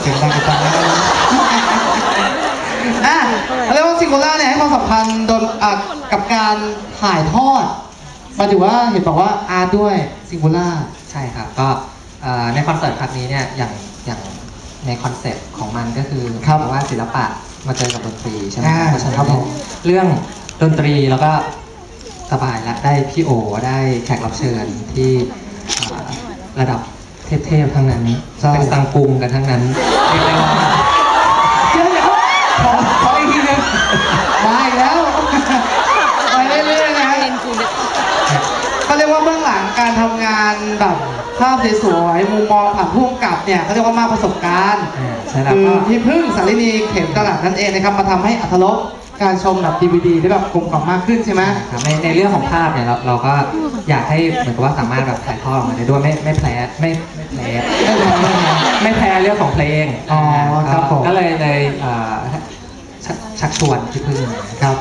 เสียงดังกันจังเลยอะเรียกว่าซิงโกล่าเนี่ยให้ความสำคัญโดนอะกับการถ่ายทอดหมายถึงว่าเห็นบอกว่าอาร์ตด้วยซิงโกล่าใช่ครับก็เอ่อในคอนเสิร์ตครั้งนี้เนี่ยอย่างอย่างในคอนเซ็ปต์ของมันก็คือครับว่าศิลปะมาเจอกับดนตรีใช่ไหมอ่าเพราะฉะนั้นครับผมเรื่องดนตรีแล้วก็สบายละได้พี่โอได้แขกรับเชิญที่เอ่อระดับ เทพๆทั้งนั้นใช่เป็นสังกุมกันทั้งนั้นเรียกได้ว่าเดี๋ยวเดี๋ยวขอขออีกทีหนึงมาอีกแล้วไปเรื่อยๆนะฮะเขาเรียกว่าเบื้องหลังการทำงานแบบภาพสวยๆมุมมองผ่านผู้กำกับเนี่ยเขาเรียกว่ามากประสบการณ์อ่าใช่แล้วคือก็พี่พึ่งสารินีเข็มตลาดนั่นเองนะครับมาทำให้อัธรส การชมแบบดีวดีได้แบบกลมกล่อมมากขึ้นใช่ไหมครับในในเรื่องของภาพเนี่ยเราเราก็อยากให้เหมือนกับว่าสามารถแบบถ่ายทอดออกมาได้ด้วยไม่ไม่แพ้ไม่ไม่แพ้ไม่แพ้ไม่แพ้ไม่แพ้เรื่องของเพลงอ๋อครับผมก็เลยเลยเอ่อชักชักชวนพี่พึ่งครับ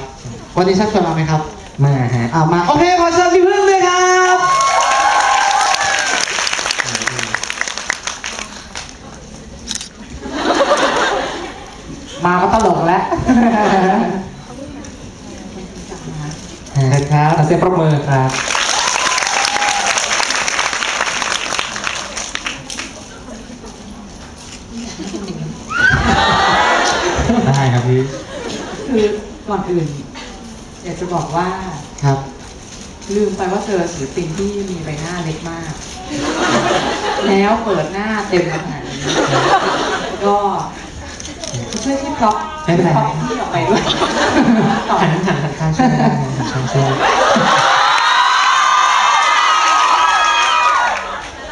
วันนี้ชักชวนมาไหมครับมาฮะอ่ามาโอเคขอเชิญพี่พึ่งเลยครับมาก็ตลกแล้ว เชิญครับขอเสียงปรบมือครับ ได้ครับพี่ คือก่อนอื่นอยากจะบอกว่า ครับ ลืมไปว่าเธอศิลปินที่มีใบหน้าเล็กมาก แล้วเปิดหน้าเต็มขนาดนี้ก็ ช่วยที่พร็อพไม่เป็นไรพร็อพที่ออกไปด้วยต่อหันหันหันข้างช่วยได้หันข้างช่วย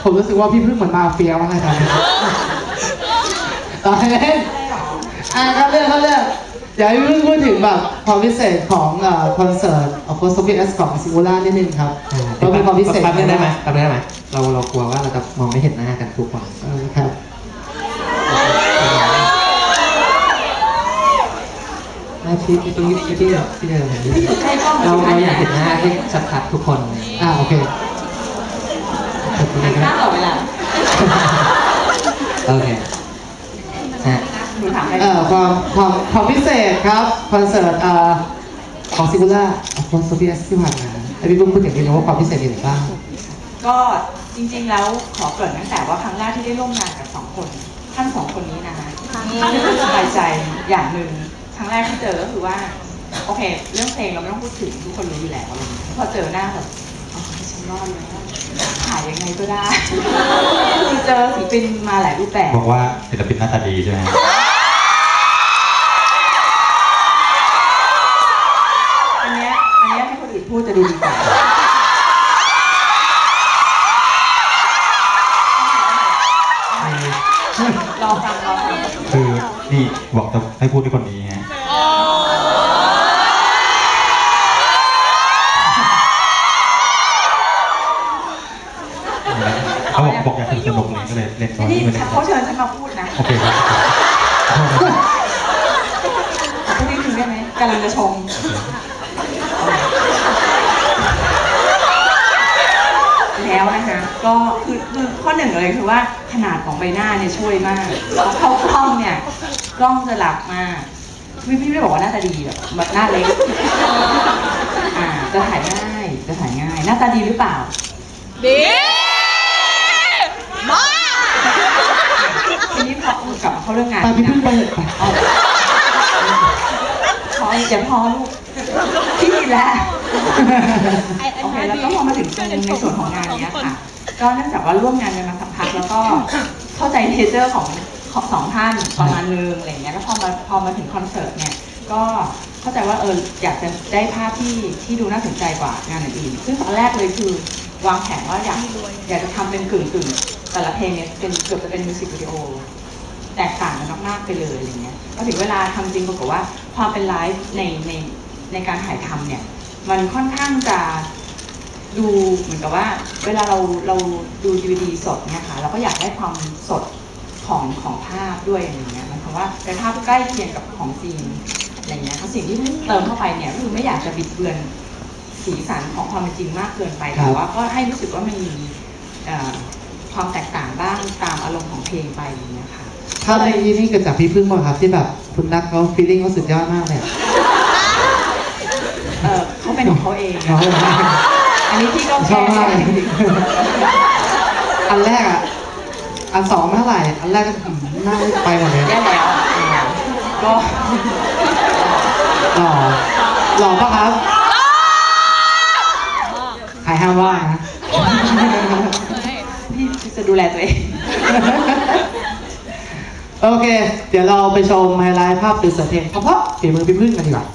ผมรู้สึกว่าพี่พึ่งเหมือนมาเฟียมากเลยครับตอนเล่นอะเข้าเรื่องเข้าเรื่องอยากให้พี่พึ่งพูดถึงแบบความพิเศษของเอ่อคอนเสิร์ตออฟโคสเปียสของซิมูล่านิดนึงครับอ่าเรามีความพิเศษแป๊บนึงได้ไหมแป๊บนึงได้ไหมเราเรากลัวว่าเราจะมองไม่เห็นหน้ากันทุกคน เออครับ ไม่พี่พี่ต้องพี่พี่พี่เดิมเราเราอยากเห็นหน้าที่ชัดๆทุกคนอ่าโอเคหน้าต่อเวลาโอเคฮะหนูถามใครเอ่อความความความพิเศษครับคอนเสิร์ตเอ่อของซิมูล่าออฟโคสเปียสที่ผ่านมาให้พี่พึ่งพูดถึงนิดนึงว่าความพิเศษเป็นยังไงบ้างก็จริงๆแล้วขอเกริ่นตั้งแต่ว่าครั้งแรกที่ได้ร่วมงานกับสองคนท่านสองคนนี้นะคะสบายใจอย่างหนึ่ง ครั้งแรกที่เจอก็คือว่า โอเค เรื่องเพลงเราไม่ต้องพูดถึงทุกคนรู้อยู่แล้วอะไรอย่างเงี้ยพอเจอหน้าแบบอ๋อฉันรอดแล้วถ่ายยังไงก็ได้คือเจอศิลปินมาหลายรูปแบบบอกว่าศิลปินหน้าตาดีใช่ไหมอันเนี้ยอันเนี้ยให้คนอื่นพูดจะดูดีกว่ารอฟังรอฟังคือนี่บอกจะให้พูดด้วยคนนี้ฮะเขาบอกบอกอยากสนุกเลยก็เลยเล่นตอน นี่ นี้ไม่เล่น เขาเชิญฉัน มาพูดนะโอเคครับขอโทษนะครับพูดนิดนึงได้ไหมกำลังจะชมแล้วนะคะก็คือคือข้อหนึ่งเลยคือว่าขนาดของใบหน้าเนี่ยช่วยมากพอเข้ากล้องเนี่ยกล้องจะหลับมากพี่พี่ไม่บอกว่าหน้าตาดีแบบแบบหน้าเล็กอ่าจะถ่ายง่ายจะถ่ายง่าย หน้าตาดีหรือเปล่าดีมาก ทีนี้พอกลับมา เข้าเรื่องงานไปพี่พึ่งไปเถอะเอาพออย่าพอลูกพี่แล้วโอเคแล้วก็พอมาถึงตรงในส่วนของงานเนี้ยค่ะ ก็เนื่องจากว่าร่วมงานกันมาสักพักแล้วก็เข้าใจเนเจอร์ของของสองท่านประมาณนึงอะไรอย่างเงี้ยแล้วพอมาพอมาถึงคอนเสิร์ตเนี่ยก็เข้าใจว่าเอออยากจะได้ภาพที่ที่ดูน่าสนใจกว่างานอื่นๆซึ่งตอนแรกเลยคือวางแผนว่าอยากอยากจะทำเป็นกึ่งกึ่งๆแต่ละเพลงเนี่ยเป็นเกือบจะเป็นมิวสิกวิดีโอ แตกต่างกันมากๆไปเลยอะไรเงี้ยพอถึงเวลาทำจริงปรากฏว่าความเป็นไลฟ์ในในในการถ่ายทำเนี่ย มันค่อนข้างจะดูเหมือนกับว่า เวลาเราเราดูดีวดีสดเนี่ยค่ะ เราก็อยากได้ความสดของของภาพด้วยอะไรเงี้ยมายความว่าเป็นภาพที่ใกล้เคียงกับของจริงอะไรเงี้ยเพราะสิ่งที่เติมเข้าไปเนี่ยคือไม่อยากจะบิดเบือนสีสันของความเป็นจริงมากเกินไปแต่ว่าก็ให้รู้สึกว่ามันมีความแตกต่างบ้างตามอารมณ์ของเพลงไปอย่างเงี้ยค่ะ ภาพในที่นี่เกิดจากพี่พึ่งป่ะครับที่แบบคุณนักเขาฟีลลิ่งเขาสุดยอดมากเลยอะเออเขาเป็นของเขาเองเอาเลยนะอันนี้พี่ก็ชอบมากเลยจริงอันแรกอะอันสองไม่เท่าไหร่ อันแรกก็หืมหน้าไปหมดเลยๆแย่แล้วก็หล่อหล่อปะครับใครห้ามว่านะ พี่จะดูแลตัวเอง โอเค เดี๋ยวเราไปชมไฮไลท์ภาพตื่นเสือเพลงเพราะฝีมือพี่พึ่งกันดีกว่า